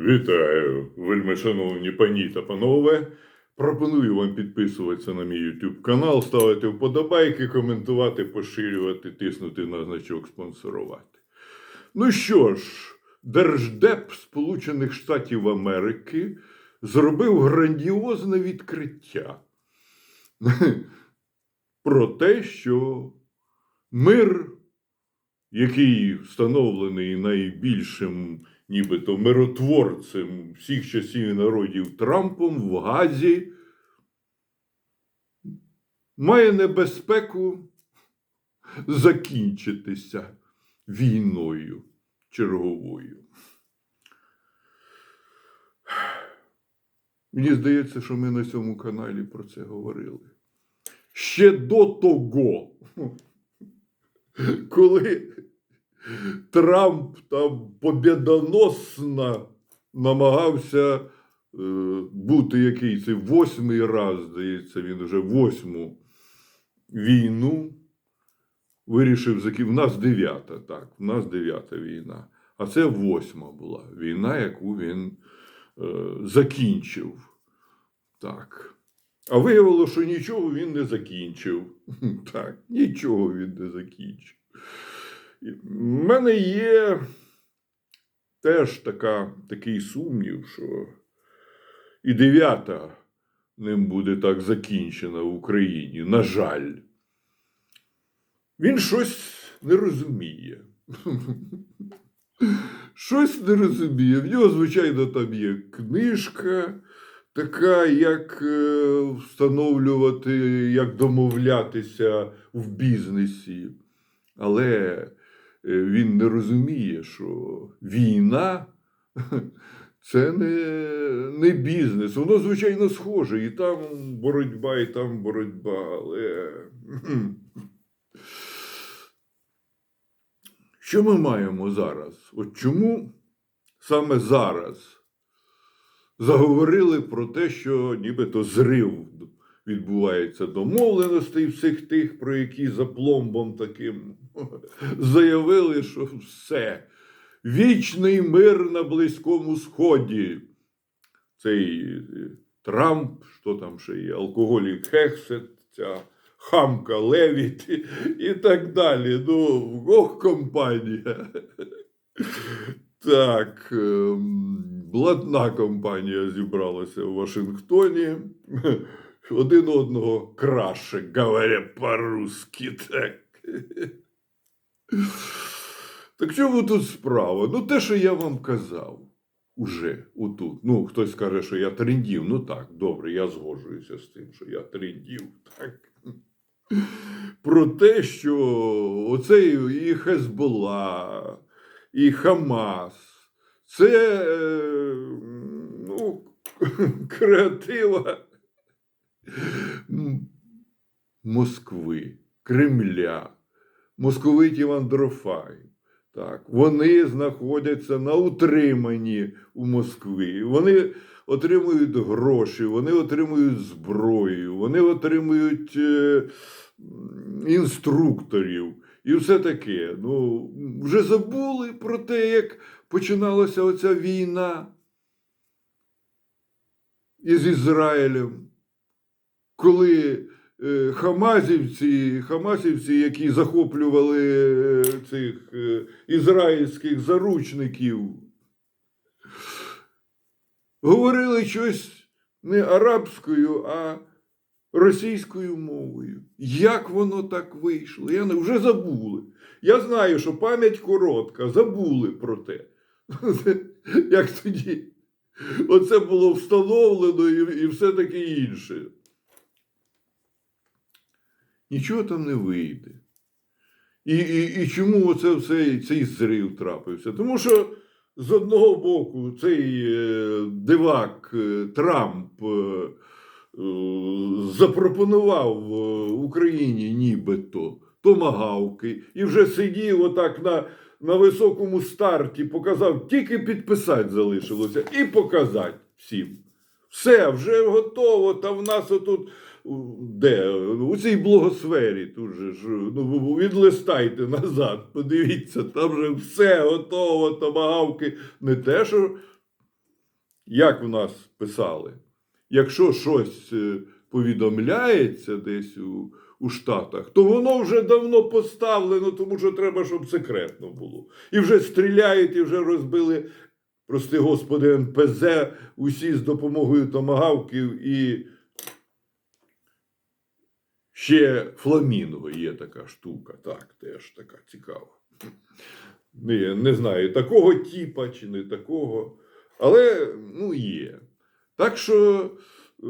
Вітаю, вельми шановні пані та панове. Пропоную вам підписуватися на мій YouTube канал, ставити вподобайки, коментувати, поширювати, тиснути на значок спонсорувати. Ну що ж, Держдеп Сполучених Штатів Америки зробив грандіозне відкриття про те, що мир, який встановлений найбільшим нібито миротворцем всіх часів і народів Трампом в Газі, має небезпеку закінчитися війною черговою. Мені здається, що ми на цьому каналі про це говорили. Ще до того, коли Трамп там побєдоносно намагався е, бути який це восьмий раз, здається, він вже восьму війну вирішив закінчити. В нас дев'ята, так, в нас дев'ята війна. А це восьма була війна, яку він е, закінчив. Так. А виявилося, що нічого він не закінчив. Так, нічого він не закінчив. У мене є теж така, такий сумнів, що і дев'ята ним буде так закінчена в Україні. На жаль, він щось не розуміє. Щось не розуміє. В нього, звичайно, там є книжка, така, як е, встановлювати, як домовлятися в бізнесі. Але він не розуміє, що війна це не, не бізнес. Воно, звичайно, схоже. І там боротьба, і там боротьба. Але що ми маємо зараз? От чому саме зараз заговорили про те, що нібито зрив відбувається домовленостей всіх тих, про які за пломбом таким заявили, що все. Вічний мир на Близькому Сході. Цей е, Трамп, що там ще є, алкоголік Хексет, ця хамка Левіт і, так далі. Ну, ох, компанія. Так, ем, блатна компанія зібралася в Вашингтоні. Один одного краше, говоря по-русски, так. Так чому тут справа? Ну, те, що я вам казав уже отут. Ну, хтось каже, що я трендів. Ну так, добре, я згоджуюся з тим, що я трендів. Так. Про те, що оцей і Хезбола, і Хамас це е, ну, креатива Москви, Кремля, московитів Андрофай. Так, вони знаходяться на утриманні у Москві. Вони отримують гроші, вони отримують зброю, вони отримують е, інструкторів і все таке. Ну, вже забули про те, як починалася оця війна із Ізраїлем, коли хамазівці, хамасівці, які захоплювали е, цих е, ізраїльських заручників, говорили щось не арабською, а російською мовою. Як воно так вийшло? Я не вже забули. Я знаю, що пам'ять коротка, забули про те. Як тоді оце було встановлено і все таке інше. Нічого там не вийде. І, і, і чому оце все, цей зрив трапився? Тому що з одного боку цей е, дивак е, Трамп е, запропонував Україні нібито томагавки і вже сидів отак на, на високому старті, показав, тільки підписати залишилося і показати всім. Все, вже готово, та в нас отут. Де? У цій блогосфері тут же ж, ну, відлистайте назад, подивіться, там вже все готово, томагавки. Не те, що як в нас писали, якщо щось е, повідомляється десь у, у Штатах, то воно вже давно поставлено, тому що треба, щоб секретно було. І вже стріляють, і вже розбили, прости господи, НПЗ, усі з допомогою томагавків і ще фламінго є така штука. Так, теж така цікава. Не, не знаю, такого типа чи не такого, але ну, є. Так що е,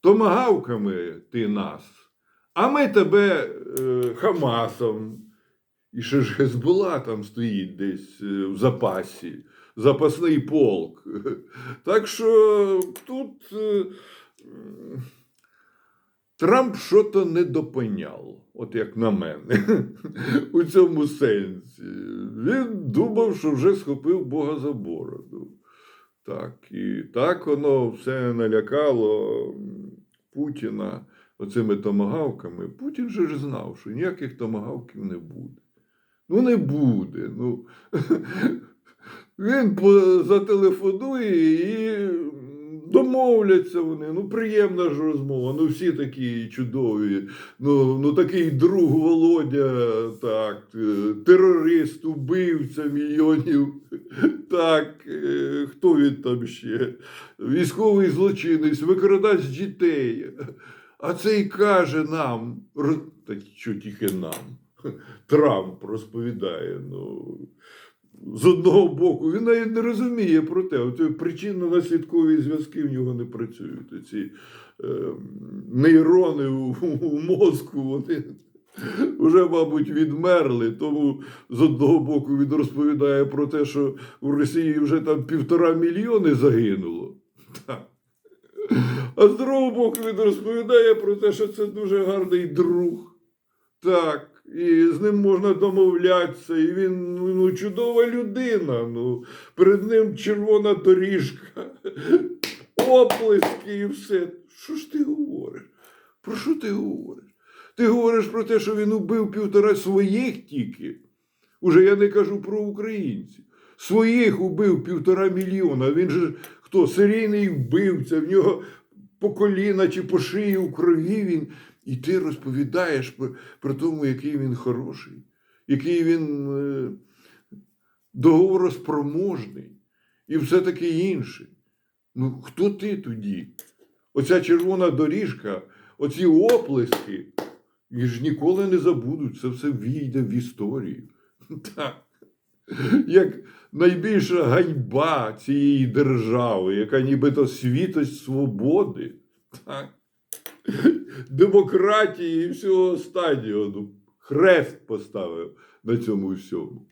томагавками ти нас, а ми тебе е, Хамасом. І ще ж Хезбола там стоїть десь е, в запасі, запасний полк. Так що тут е, Трамп що-то не допиняв, от як на мене, у цьому сенсі. Він думав, що вже схопив Бога за бороду. Так, і так воно все налякало Путіна оцими томагавками. Путін же ж знав, що ніяких томагавків не буде. Ну, не буде. Ну, він зателефонує і домовляться вони. Ну, приємна ж розмова. Ну, всі такі чудові. Ну, ну такий друг Володя, так, е, терорист, убивця мільйонів. Так, е, хто він там ще? Військовий злочинець, викрадач дітей. А цей каже нам, роз- та що тільки нам. Трамп розповідає. Ну, з одного боку, він навіть не розуміє про те, от причинно-наслідкові зв'язки в нього не працюють. Ці е, нейрони у, у мозку, вони вже, мабуть, відмерли. Тому з одного боку він розповідає про те, що в Росії вже там півтора мільйони загинуло. Так. А з другого боку він розповідає про те, що це дуже гарний друг. Так, і з ним можна домовлятися, і він ну, чудова людина. Ну, перед ним червона доріжка, оплески і все. Що ж ти говориш? Про що ти говориш? Ти говориш про те, що він убив півтора своїх тільки. Уже я не кажу про українців. Своїх убив півтора мільйона. Він же хто? Серійний вбивця, в нього по коліна чи по шиї у крові він. І ти розповідаєш про, про тому, який він хороший, який він е, договороспроможний і все таке інше. Ну, хто ти тоді? Оця червона доріжка, оці оплески, їх ж ніколи не забудуть, це все війде в історію. Так. Як найбільша ганьба цієї держави, яка нібито світость свободи, так. Демократії і всього останнього. Ну, хрест поставив на цьому всьому.